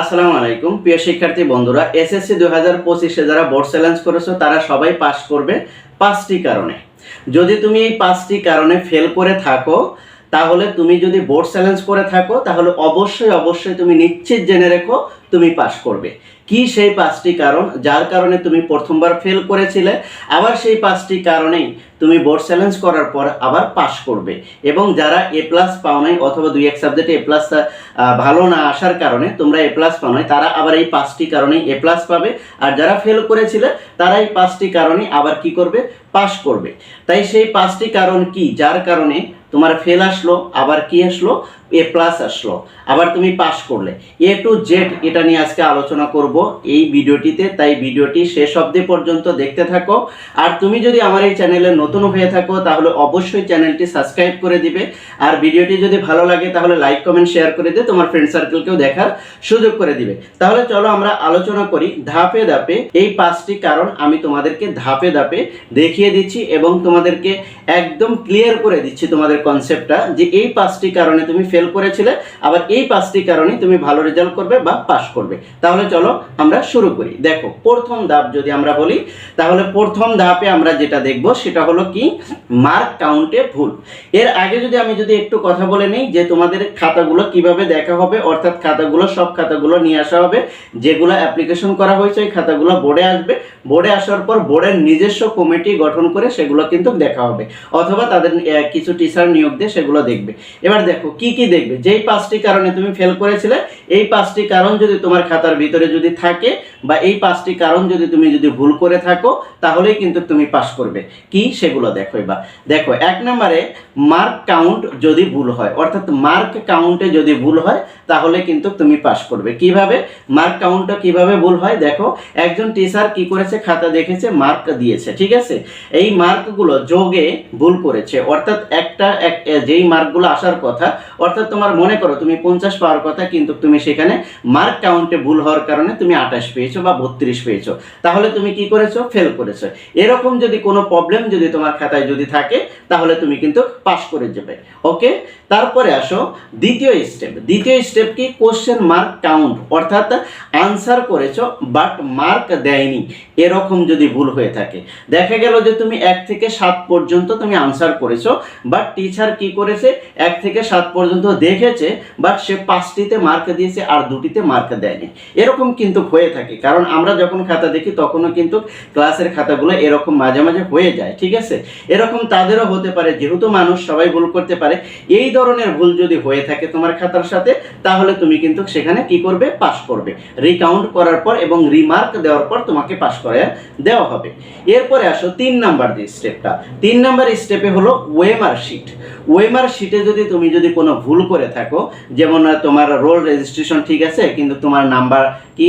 আসসালামু আলাইকুম। প্রিয় শিক্ষার্থী বন্ধুরা, এসএসসি দু হাজার পঁচিশে যারা বোর্ড চ্যালেঞ্জ করেছ, তারা সবাই পাস করবে পাঁচটি কারণে। যদি তুমি এই পাঁচটি কারণে ফেল করে থাকো, তাহলে তুমি যদি বোর্ড চ্যালেঞ্জ করে থাকো, তাহলে অবশ্যই অবশ্যই তুমি নিশ্চিত জেনে রেখো, তুমি পাস করবে। কি সেই পাঁচটি কারণ? যার কারণে তুমি প্রথমবার ফেল করেছিলে, আবার সেই পাঁচটি কারণেই তুমি বোর্ড চ্যালেঞ্জ করার পর আবার পাস করবে। এবং যারা এ প্লাস পাও নাই অথবা দুই এক সাবজেক্টে এ প্লাস ভালো না আসার কারণে তোমরা এ প্লাস পাও নাই, তারা আবার এই পাঁচটি কারণেই এ প্লাস পাবে। আর যারা ফেল করেছিলে, তারা এই পাঁচটি কারণে আবার কি করবে? পাস করবে। তাই সেই পাঁচটি কারণ কি? যার কারণে তোমার ফেল আসলো, আবার কি আসলো? এ প্লাস আসলো। আবার তুমি পাস করলে। এ টু জেড এটা নিয়ে আজকে আলোচনা করব। এই ভিডিওটিতে, তাই ভিডিওটি শেষ অবধি পর্যন্ত দেখতে থাকো। আর তুমি যদি আমার এই চ্যানেলে নতুন হয়ে থাকো, তাহলে অবশ্যই চ্যানেলটি সাবস্ক্রাইব করে দিবে। আর ভিডিওটি যদি ভালো লাগে, তাহলে লাইক, কমেন্ট, শেয়ার করে দিয়ে তোমার ফ্রেন্ড সার্কেলকেও দেখার সুযোগ করে দিবে। তাহলে চলো আমরা আলোচনা করি ধাপে ধাপে। এই পাঁচটি কারণ আমি তোমাদেরকে ধাপে ধাপে দেখিয়ে দিচ্ছি এবং তোমাদেরকে একদম ক্লিয়ার করে দিচ্ছি তোমাদের কনসেপ্টটা যে এই পাঁচটি কারণে তুমি ফেল করেছিলে, আবার এই পাঁচটি কারণে তুমি ভালো রেজাল্ট করবে বা পাস করবে। তাহলে চলো আমরা শুরু করি। দেখো, প্রথম ধাপ যদি আমরা বলি, তাহলে প্রথম ধাপে আমরা যেটা দেখব সেটা হলো কি? মার্ক কাউন্টে ভুল। এর আগে যদি আমি যদি একটু কথা বলে নিই যে তোমাদের খাতাগুলো কীভাবে দেখা হবে, অর্থাৎ খাতাগুলো, সব খাতাগুলো নিয়ে আসা হবে, যেগুলো অ্যাপ্লিকেশন করা হয়েছে, ওই খাতাগুলো বোর্ডে আসবে। বোর্ডে আসার পর বোর্ডের নিজস্ব কমিটি গঠন করে সেগুলো কিন্তু দেখা হবে, অথবা তাদের কিছু টিচার নিয়োগ দিয়ে সেগুলো দেখবে। এবার দেখো, কি কি দেখবে? যেই পাঁচটি কারণে তুমি ফেল করেছিলে, এই পাঁচটি কারণ যদি তোমার খাতার ভিতরে যদি থাকে বা এই পাঁচটি কারণ যদি তুমি যদি ভুল করে থাকো, তাহলেই কিন্তু তুমি পাস করবে। কি? সেগুলো দেখো এবার। দেখো, এক নম্বরে মার্ক কাউন্ট যদি ভুল হয়, অর্থাৎ মার্ক কাউন্টে যদি ভুল হয়, তাহলে কিন্তু তুমি পাস করবে। কীভাবে? মার্ক কাউন্টটা কীভাবে ভুল হয়? দেখো, একজন টিচার কি করেছে? খাতা দেখেছে মার্ক দিয়েছে, ঠিক আছে? এই মার্কগুলো যোগে ভুল করেছে। অর্থাৎ একটা, এক যেই মার্কগুলো আসার কথা, অর্থাৎ তোমার মনে করো তুমি পঞ্চাশ পাওয়ার কথা, কিন্তু তুমি সেখানে মার্ক কাউন্টে ভুল হওয়ার কারণে তুমি আঠাশ পেয়েছ বা বত্রিশ পেয়েছ, তাহলে তুমি কি করেছ? ফেল করেছ। এরকম যদি কোনো প্রবলেম যদি তোমার খাতায় যদি থাকে, তাহলে তুমি কিন্তু পাস করে যাবে। ওকে তারপরে আসো, দ্বিতীয় স্টেপ দ্বিতীয় স্টেপ কি? কোশ্চেন মার্ক কাউন্ট অর্থাৎ আনসার করেছ বাট মার্ক দেয়নি। এরকম যদি ভুল হয়ে থাকে। দেখা গেল যে তুমি এক থেকে সাত পর্যন্ত তুমি আনসার করেছ বাট টিচার কি করেছে? এক থেকে সাত পর্যন্ত দেখেছে বাট সে পাঁচটিতে মার্ক দিয়েছে আর দুটিতে মার্ক দেয়নি। এরকম কিন্তু হয়ে থাকে। কারণ আমরা যখন খাতা দেখি, তখনও কিন্তু ক্লাসের খাতাগুলো এরকম মাঝে মাঝে হয়ে যায়, ঠিক আছে? এরকম তাদেরও হতে পারে, যেহেতু মানুষ সবাই ভুল করতে পারে। এই ধরনের ভুল যদি হয়ে থাকে তোমার খাতার সাথে, তাহলে তুমি কিন্তু সেখানে কি করবে? পাস করবে। রিকাউন্ট করার পর এবং রিমার্ক দেওয়ার পর তোমাকে পাস করে দেওয়া হবে। এরপরে আসো তিন নাম্বার যে স্টেপটা তিন নাম্বার স্টেপে হলো ওয়েমার শিট ওয়েমার শিটে যদি তুমি যদি কোনো ভুল করে থাকো, যেমন তোমার রোল রেজিস্ট্রেশন ঠিক আছে, কিন্তু তোমার নাম্বার কি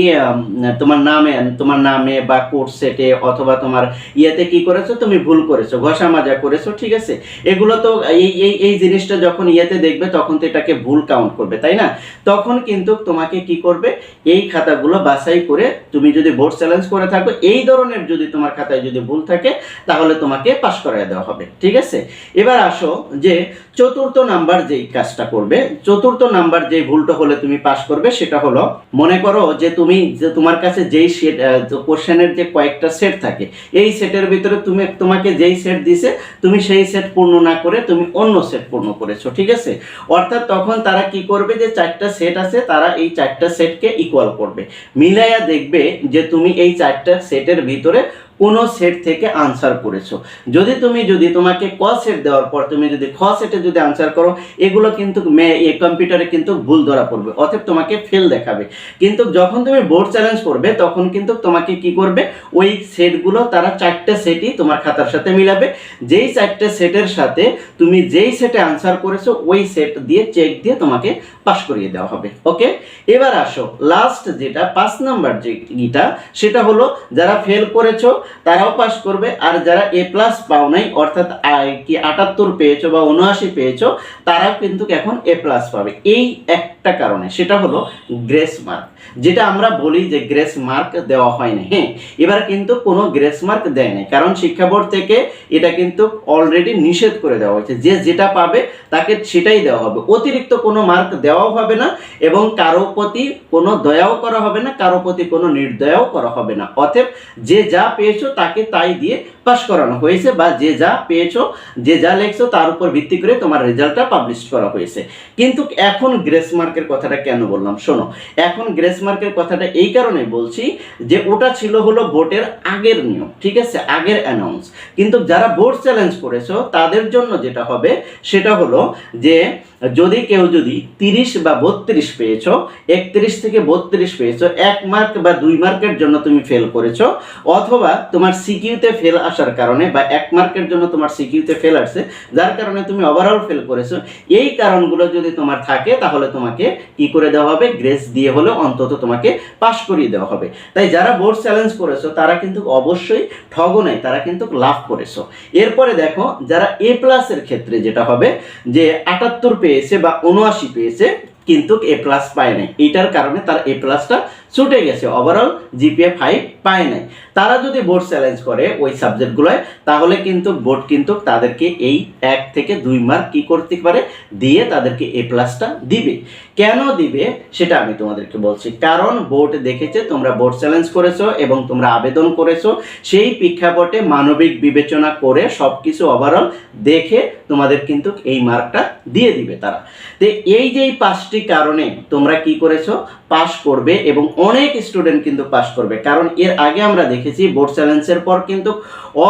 তোমার নামে তোমার নামে বা কোর্ট সেটে অথবা তোমার ইয়েতে কি করেছ? তুমি ভুল করেছ, ঘষা মাজা করেছ, ঠিক আছে? এগুলো তো এই এই এই জিনিসটা যখন ইয়েতে দেখবে, তখন তো এটাকে ভুল কাউন্ট করবে, তাই না? তখন কিন্তু তোমাকে কি করবে? এই খাতাগুলো বাছাই করে তুমি যদি বোর্ড চ্যালেঞ্জ করে থাকো, এই ধরনের যদি তোমার খাতায় যদি ভুল থাকে, তাহলে তোমাকে পাশ করায় দেওয়া হবে, ঠিক আছে? এবার আসো যে চতুর্থ নাম্বার যেই কাজটা করবে, চতুর্থ নাম্বার যেই ভুলটা হলে তুমি পাশ করবে, সেটা হলো, মনে করো যে তুমি যে তোমার কাছে যেই সেট কোশ্চেনের যে কয়েকটা সেট থাকে, এই সেটের ভিতরে তুমি, তোমাকে যেই সেট দিছে, তুমি সেই সেট পূর্ণ না করে তুমি অন্য সেট পূর্ণ করেছ, ঠিক আছে? অর্থাৎ তখন তারা কি করবে যে চারটা সেট আছে, তারা এই চারটা সেটকে ইকুয়াল করবে। মিলাইয়া দেখবে যে তুমি এই চারটা সেটের ভিতরে কোনো সেট থেকে আনসার করেছ। যদি তুমি যদি তোমাকে ক সেট দেওয়ার পর তুমি যদি খ সেটে যদি আনসার করো, এগুলো কিন্তু মে- এই কম্পিউটারে কিন্তু ভুল ধরা পড়বে, অতএব তোমাকে ফেল দেখাবে। কিন্তু যখন তুমি বোর্ড চ্যালেঞ্জ করবে, তখন কিন্তু তোমাকে কি করবে? ওই সেটগুলো তারা চারটে সেটই তোমার খাতার সাথে মিলাবে। যেই চারটে সেটের সাথে তুমি যেই সেটে আনসার করেছ, ওই সেট দিয়ে চেক দিয়ে তোমাকে পাস করিয়ে দেওয়া হবে। ওকে এবার আসো লাস্ট যেটা, পাঁচ নাম্বার যে ইটা, সেটা হলো, যারা ফেল করেছ তারাও পাশ করবে। আর যারা এ প্লাস পাও নাই, অর্থাৎ কি আটাত্তর পেয়েছ বা উনআশি পেয়েছ, তারাও কিন্তু এখন এ প্লাস পাবে। এই একটা একটা কারণে, সেটা হলো গ্রেস মার্ক। যেটা আমরা বলি যে গ্রেস মার্ক দেওয়া হয়নি হ্যাঁ এবার কিন্তু কোনো গ্রেস মার্ক দেয় নাই। কারণ শিক্ষা বোর্ড থেকে এটা কিন্তু অলরেডি নিষেধ করে দেওয়া হয়েছে। যে যেটা পাবে, তাকে সেটাই দেওয়া হবে। অতিরিক্ত কোনো মার্ক দেওয়াও হবে না এবং কারও প্রতি কোনো দয়াও করা হবে না, কারও প্রতি কোনো নির্দয়াও করা হবে না। অতএব যে যা পেয়েছ, তাকে তাই দিয়ে পাস করানো হয়েছে বা যে যা পেয়েছ, যে যা লেখছো, তার উপর ভিত্তি করে তোমার রেজাল্টটা পাবলিশ করা হয়েছে। কিন্তু এখন গ্রেস মার্কের কথাটা কেন বললাম? শোনো, এখন গ্রেস মার্কের কথাটা এই কারণে বলছি যে ওটা ছিল হলো ভোটের আগের নিয়ম, ঠিক আছে? আগের অ্যানাউন্স কিন্তু যারা ভোট চ্যালেঞ্জ করেছ, তাদের জন্য যেটা হবে, সেটা হলো যে যদি কেউ যদি তিরিশ বা বত্রিশ পেয়েছ, একত্রিশ থেকে বত্রিশ পেয়েছ, এক মার্ক বা দুই মার্কের জন্য তুমি ফেল করেছ, অথবা তোমার সিকিউতে ফেল আসার কারণে বা এক মার্কের জন্য তোমার সিকিউতে ফেল আসছে, যার কারণে তুমি ওভারঅল ফেল করেছ, এই কারণগুলো যদি তোমার থাকে, তাহলে তোমাকে কি করে দেওয়া হবে? গ্রেস দিয়ে হলে অন্তত তোমাকে পাশ করিয়ে দেওয়া হবে। তাই যারা বোর্ড চ্যালেঞ্জ করেছ, তারা কিন্তু অবশ্যই ঠগ নাই, তারা কিন্তু লাভ করেছ। এরপরে দেখো, যারা এ প্লাসের ক্ষেত্রে যেটা হবে, যে আটাত্তর পেয়েছে বা উনআশি পেয়েছে, কিন্তু এ প্লাস পায় নাই। এইটার কারণে তার এ প্লাসটা ছুটে গেছে। ওভারঅল জিপিএ ফাইভ পায় নাই। তারা যদি বোর্ড চ্যালেঞ্জ করে ওই সাবজেক্টগুলোয় তাহলে কিন্তু বোর্ড কিন্তু তাদেরকে এই এক থেকে দুই মার্ক কি করতে পারে? দিয়ে তাদেরকে এ প্লাসটা দিবে। কেন দিবে? সেটা আমি তোমাদেরকে বলছি। কারণ বোর্ড দেখেছে, তোমরা বোর্ড চ্যালেঞ্জ করেছ এবং তোমরা আবেদন করেছ। সেই প্রেক্ষাপটে মানবিক বিবেচনা করে সব কিছু ওভারঅল দেখে তোমাদের কিন্তু এই মার্কটা দিয়ে দিবে তারা। তো এই যে এই পাঁচটি কারণে তোমরা কি করেছ? পাস করবে এবং অনেক স্টুডেন্ট কিন্তু পাস করবে। কারণ এর আগে আমরা দেখেছি বোর্ড চ্যালেঞ্জের পর কিন্তু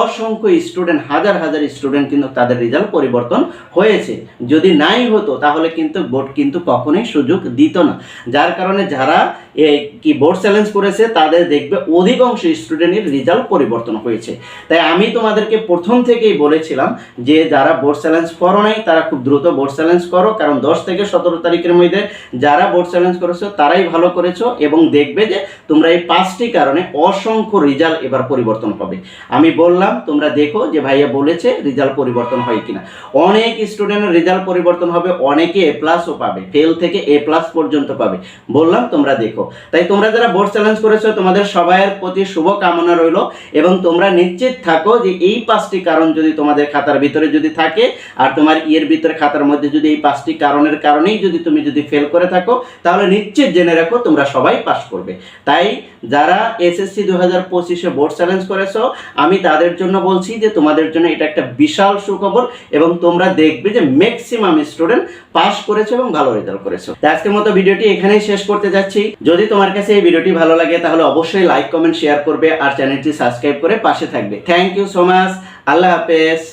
অসংখ্য স্টুডেন্ট হাজার হাজার স্টুডেন্ট কিন্তু তাদের রেজাল্ট পরিবর্তন হয়েছে। যদি নাই হতো, তাহলে কিন্তু বোর্ড কিন্তু কখনোই সুযোগ দিত না। যার কারণে যারা এই কি বোর্ড চ্যালেঞ্জ করেছে, তাদের দেখবে অধিকাংশ স্টুডেন্টের রেজাল্ট পরিবর্তন হয়েছে। তাই আমি তোমাদেরকে প্রথম থেকেই বলেছিলাম যে যারা বোর্ড চ্যালেঞ্জ করো নাই, তারা খুব দ্রুত বোর্ড চ্যালেঞ্জ করো। কারণ দশ থেকে সতেরো তারিখের মধ্যে যারা বোর্ড চ্যালেঞ্জ করেছ, তারাই ভালো করেছ এবং দেখবে যে তোমরা এই পাঁচটি কারণে অসংখ্য রেজাল্ট এবার পরিবর্তন হবে। আমি বললাম, তোমরা দেখো যে ভাইয়া বলেছে রেজাল্ট পরিবর্তন হয় কিনা। অনেক স্টুডেন্টের রেজাল্ট পরিবর্তন হবে, অনেকে এ প্লাসও পাবে ফেল থেকে এ প্লাস পর্যন্ত পাবে। বললাম, তোমরা দেখো। তাই তোমরা যারা বোর্ড চ্যালেঞ্জ করেছ, তোমাদের সবাইয়ের প্রতি শুভ কামনা রইল এবং তোমরা নিশ্চিত থাকো যে এই পাঁচটি কারণ যদি তোমাদের খাতার ভিতরে যদি থাকে আর তোমার ইয়ের ভিতরে খাতার মধ্যে যদি এই পাঁচটি কারণের কারণেই যদি তুমি যদি ফেল করে থাকো, তাহলে নিশ্চিত জেনে রাখো তোমরা সবাই পাস করবে। তাই যারা এসএসসি দু হাজার পঁচিশে বোর্ড চ্যালেঞ্জ করেছ, আমি তাদের জন্য বলছি যে তোমাদের জন্য এটা একটা বিশাল সুখবর এবং তোমরা দেখবে যে ম্যাক্সিমাম স্টুডেন্ট পাস করেছে এবং ভালো রেজাল্ট করেছ। আজকের মতো ভিডিওটি এখানেই শেষ করতে যাচ্ছি। যদি তোমার কাছে এই ভিডিওটি ভালো লাগে, তাহলে অবশ্যই লাইক কমেন্ট শেয়ার করবে আর চ্যানেলটি সাবস্ক্রাইব করে পাশে থাকবে। থ্যাংক ইউ সো মাচ আল্লাহ হাফেজ।